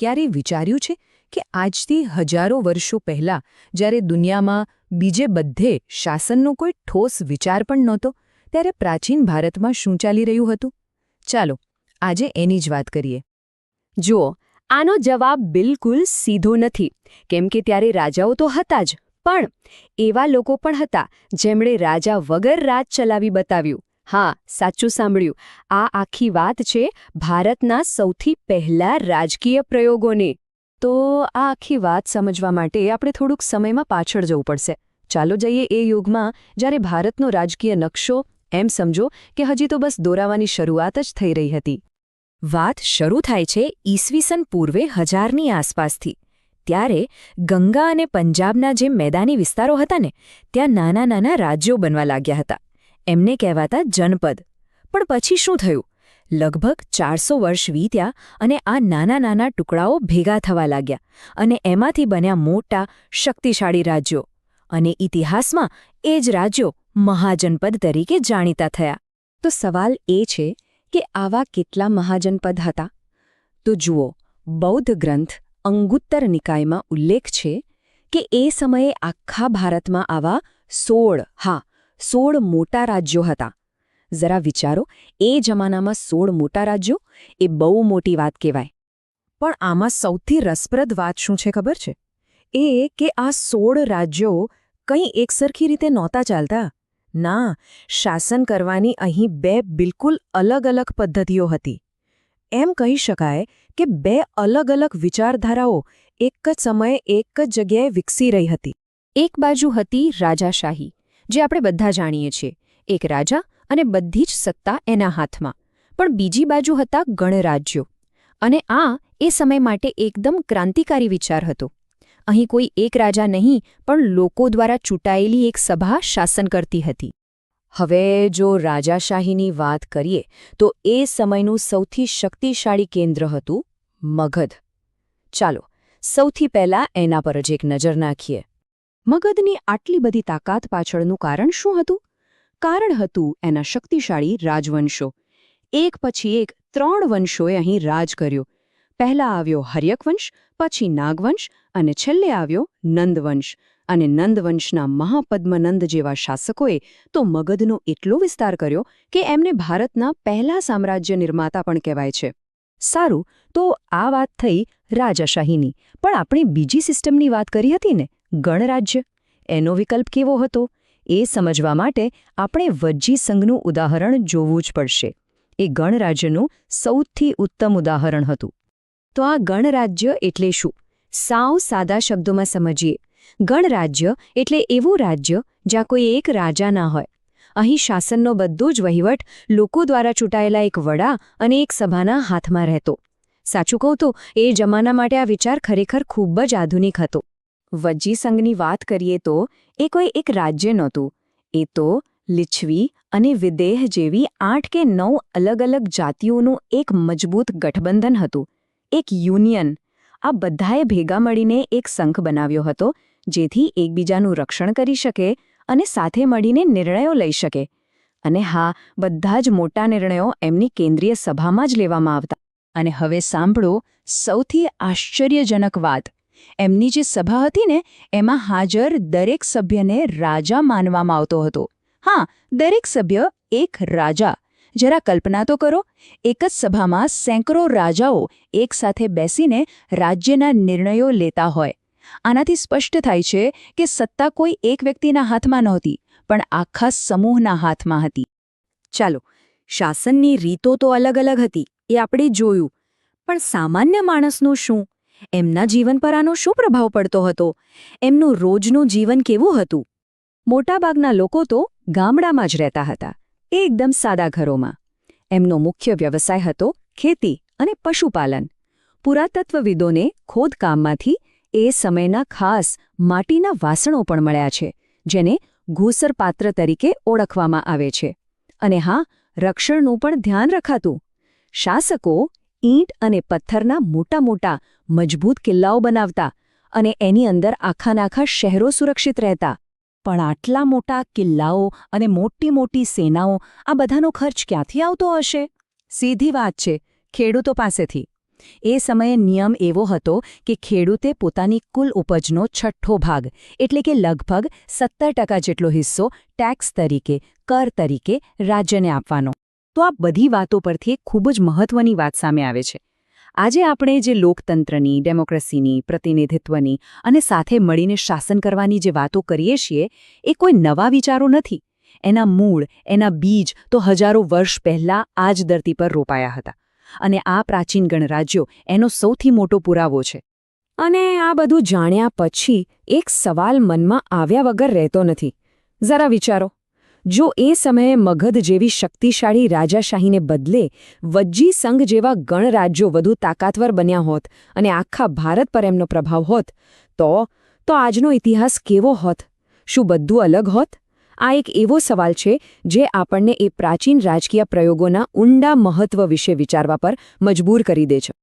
ક્યારે વિચાર્યું છે કે આજથી હજારો વર્ષો પહેલાં જ્યારે દુનિયામાં બીજે બધે શાસનનો કોઈ ઠોસ વિચાર પણ નહોતો, ત્યારે પ્રાચીન ભારતમાં શું ચાલી રહ્યું હતું? ચાલો, આજે એની જ વાત કરીએ. જુઓ, આનો જવાબ બિલકુલ સીધો નથી, કેમ કે ત્યારે રાજાઓ તો હતા જ, પણ એવા લોકો પણ હતા જેમણે રાજા વગર રાજ ચલાવી બતાવ્યું. હા, સાચું સાંભળ્યું. આ આખી વાત છે ભારતના સૌથી પહેલા રાજકીય પ્રયોગોની. તો આ આખી વાત સમજવા માટે આપણે થોડુંક સમયમાં પાછળ જવું પડશે. ચાલો જઈએ એ યુગમાં જ્યારે ભારતનો રાજકીય નકશો, એમ સમજો કે હજી તો બસ દોરાવાની શરૂઆત જ થઈ રહી હતી. વાત શરૂ થાય છે ઈસવીસન પૂર્વે હજારની આસપાસથી. ત્યારે ગંગા અને પંજાબના જે મેદાની વિસ્તારો હતા ને, ત્યાં નાના નાના રાજ્યો બનવા લાગ્યા હતા. એમને કહેવાતા જનપદ. પણ પછી શું થયું? લગભગ ચારસો વર્ષ વીત્યા અને આ નાના નાના ટુકડાઓ ભેગા થવા લાગ્યા અને એમાંથી બન્યા મોટા, શક્તિશાળી રાજ્યો. અને ઇતિહાસમાં એ જ રાજ્યો મહાજનપદ તરીકે જાણીતા થયા. તો સવાલ એ છે કે આવા કેટલા મહાજનપદ હતા? તો જુઓ, બૌદ્ધ ગ્રંથ અંગુત્તર નિકાયમાં ઉલ્લેખ છે કે એ સમયે આખા ભારતમાં આવા સોળ, હા સોળ મોટા રાજ્યો હતા. જરા વિચારો, એ જમાનામાં સોળ મોટા રાજ્યો એ બહુ મોટી વાત કહેવાય. પણ આમાં સૌથી રસપ્રદ વાત શું છે ખબર છે? એ કે આ સોળ રાજ્યો કંઈ એકસરખી રીતે નહોતા ચાલતા. ના, શાસન કરવાની અહીં બે બિલકુલ અલગ અલગ પદ્ધતિઓ હતી. એમ કહી શકાય કે બે અલગ અલગ વિચારધારાઓ એક જ સમયે એક જ જગ્યાએ વિકસી રહી હતી. એક બાજુ હતી રાજાશાહી જે આપણે બધા જાણીએ છીએ. એક રાજા અને બધી જ સત્તા એના હાથમાં. પણ બીજી બાજુ હતા ગણરાજ્યો. અને આ એ સમય માટે એકદમ ક્રાંતિકારી વિચાર હતો. અહીં કોઈ એક રાજા નહીં, પણ લોકો દ્વારા ચૂંટાયેલી એક સભા શાસન કરતી હતી. હવે જો રાજાશાહીની વાત કરીએ, તો એ સમયનું સૌથી શક્તિશાળી કેન્દ્ર હતું મગધ. ચાલો, સૌથી પહેલા એના પર જ એક નજર નાખીએ. મગધની આટલી બધી તાકાત પાછળનું કારણ શું હતું? કારણ હતું એના શક્તિશાળી રાજવંશો. એક પછી એક ત્રણ વંશોએ અહીં રાજ કર્યું. પહેલા આવ્યો હર્યકવંશ પછી નાગવંશ અને છેલ્લે આવ્યો નંદવંશ. અને નંદવંશના મહાપદ્મનંદ જેવા શાસકોએ તો મગધનો એટલો વિસ્તાર કર્યો કે એમને ભારતના પહેલા સામ્રાજ્ય નિર્માતા પણ કહેવાય છે. સારું, તો આ વાત થઈ રાજાશાહીની. પણ આપણે બીજી સિસ્ટમની વાત કરી હતી ને? ગણરાજ્ય? એનો વિકલ્પ કેવો હતો? એ સમજવા માટે આપણે વજ્જી સંઘનું ઉદાહરણ જોવું જ પડશે. એ ગણરાજ્યનું સૌથી ઉત્તમ ઉદાહરણ હતું. તો આ ગણરાજ્ય એટલે શું? સાવ સાદા શબ્દોમાં સમજીએ. ગણરાજ્ય એટલે એવું રાજ્ય જ્યાં કોઈ એક રાજા ના હોય. અહીં શાસનનો બધો જ વહીવટ લોકો દ્વારા ચૂંટાયેલા એક વડા અને એક સભાના હાથમાં રહેતો. સાચું કહું તો, એ જમાના માટે આ વિચાર ખરેખર ખૂબ જ આધુનિક હતો. વજ્જી સંઘની વાત કરીએ તો, એ કોઈ એક રાજ્ય નહોતું. એ તો લિચ્છવી અને વિદેહ જેવી આઠ કે નવ અલગ અલગ જાતિઓનું એક મજબૂત ગઠબંધન હતું. એક યુનિયન. આ બધાએ ભેગા મળીને એક સંઘ બનાવ્યો હતો, જેથી એકબીજાનું રક્ષણ કરી શકે અને સાથે મળીને નિર્ણયો લઈ શકે. અને હા, બધા જ મોટા નિર્ણયો એમની કેન્દ્રીય સભામાં જ લેવામાં આવતા. અને હવે સાંભળો સૌથી આશ્ચર્યજનક વાત. એમની જે સભા હતી ને, એમાં હાજર દરેક સભ્યને રાજા માનવામાં આવતો હતો. હા, દરેક સભ્ય એક રાજા. જરા કલ્પના તો કરો, એક જ સભામાં સેંકડો રાજાઓ એકસાથે બેસીને રાજ્યના નિર્ણયો લેતા હોય. આનાથી સ્પષ્ટ થાય છે કે સત્તા કોઈ એક વ્યક્તિના હાથમાં નહોતી, પણ આખા સમૂહના હાથમાં હતી. ચાલો, શાસનની રીતો તો અલગ અલગ હતી, એ આપણે જોયું. પણ સામાન્ય માણસનું શું? એમના જીવન પર આનો શું પ્રભાવ પડતો હતો? એમનું રોજનું જીવન કેવું હતું? મોટાભાગના લોકો તો ગામડામાં જ રહેતા હતા એકદમ સાદા ઘરોમાં. એમનો મુખ્ય વ્યવસાય હતો ખેતી અને પશુપાલન. પુરાતત્વવિદોને ખોદકામમાંથી એ સમયના ખાસ માટીના વાસણો પણ મળ્યા છે, જેને ઘૂસર પાત્ર તરીકે ઓળખવામાં આવે છે. અને હા, રક્ષણનું પણ ધ્યાન રખાતું. શાસકો ઈંટ અને પથ્થરના મોટા મોટા, મજબૂત કિલ્લાઓ બનાવતા અને એની અંદર આખાનાખા શહેરો સુરક્ષિત રહેતા. પણ આટલા મોટા કિલ્લાઓ અને મોટી મોટી સેનાઓ, આ બધાનો ખર્ચ ક્યાંથી આવતો હશે? સીધી વાત છે, ખેડૂતો પાસેથી. એ સમયે નિયમ એવો હતો કે ખેડૂતે પોતાની કુલ ઉપજનો છઠ્ઠો ભાગ, એટલે કે લગભગ સત્તર જેટલો હિસ્સો, ટેક્સ તરીકે, કર તરીકે રાજ્યને આપવાનો. તો આ બધી વાતો પરથી એક ખૂબ જ મહત્વની વાત સામે આવે છે. આજે આપણે જે લોકતંત્રની, ડેમોક્રેસીની, પ્રતિનિધિત્વની અને સાથે મળીને શાસન કરવાની જે વાતો કરીએ છીએ, એ કોઈ નવા વિચારો નથી. એના મૂળ, એના બીજ તો હજારો વર્ષ પહેલાં આ જ ધરતી પર રોપાયા હતા. અને આ પ્રાચીન ગણરાજ્યો એનો સૌથી મોટો પુરાવો છે. અને આ બધું જાણ્યા પછી એક સવાલ મનમાં આવ્યા વગર રહેતો નથી. જરા વિચારો. જો એ સમયે મગધ જેવી શક્તિશાળી રાજાશાહીને બદલે વજ્જી સંઘ જેવા ગણરાજ્યો વધુ તાકાતવર બન્યા હોત અને આખા ભારત પર એમનો પ્રભાવ હોત, તો તો આજનો ઇતિહાસ કેવો હોત? શું બધું અલગ હોત? આ એક એવો સવાલ છે જે આપણને એ પ્રાચીન રાજકીય પ્રયોગોના ઊંડા મહત્વ વિશે વિચારવા પર મજબૂર કરી દે છે.